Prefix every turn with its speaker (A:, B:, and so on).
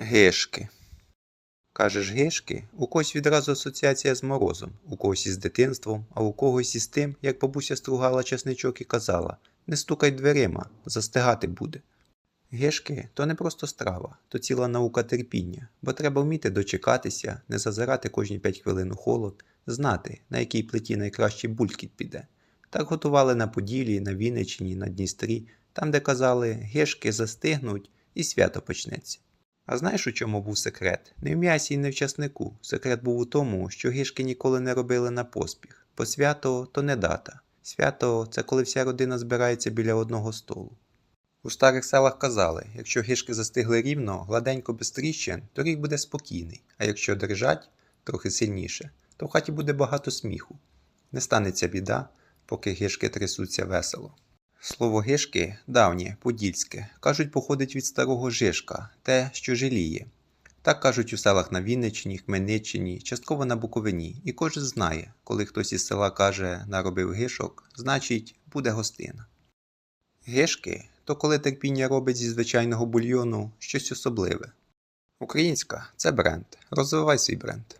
A: Гишки. Кажеш гишки, у когось відразу асоціація з морозом, у когось із дитинством, а у когось із тим, як бабуся стругала часничок і казала не стукай дверима, застигати буде. Гишки то не просто страва, то ціла наука терпіння, бо треба вміти дочекатися, не зазирати кожні 5 хвилин у холод, знати, на якій плиті найкращий булькіт піде. Так готували на Поділі, на Вінниччині, на Дністрі, там, де казали, гишки застигнуть і свято почнеться. А знаєш, у чому був секрет? Не в м'ясі і не в часнику. Секрет був у тому, що гишки ніколи не робили на поспіх, бо свято то не дата. Свято це коли вся родина збирається біля одного столу. У старих селах казали, якщо гишки застигли рівно, гладенько без тріщин, то рік буде спокійний, а якщо дрижать трохи сильніше, то в хаті буде багато сміху. Не станеться біда, поки гишки трясуться весело. Слово гишки давнє, подільське, кажуть, походить від старого жишка, те, що жаліє. Так кажуть у селах на Вінниччині, Хмельниччині, частково на Буковині, і кожен знає, коли хтось із села каже наробив гишок, значить буде гостина. Гишки то коли терпіння робить зі звичайного бульйону щось особливе. Українська це бренд. Розвивай свій бренд.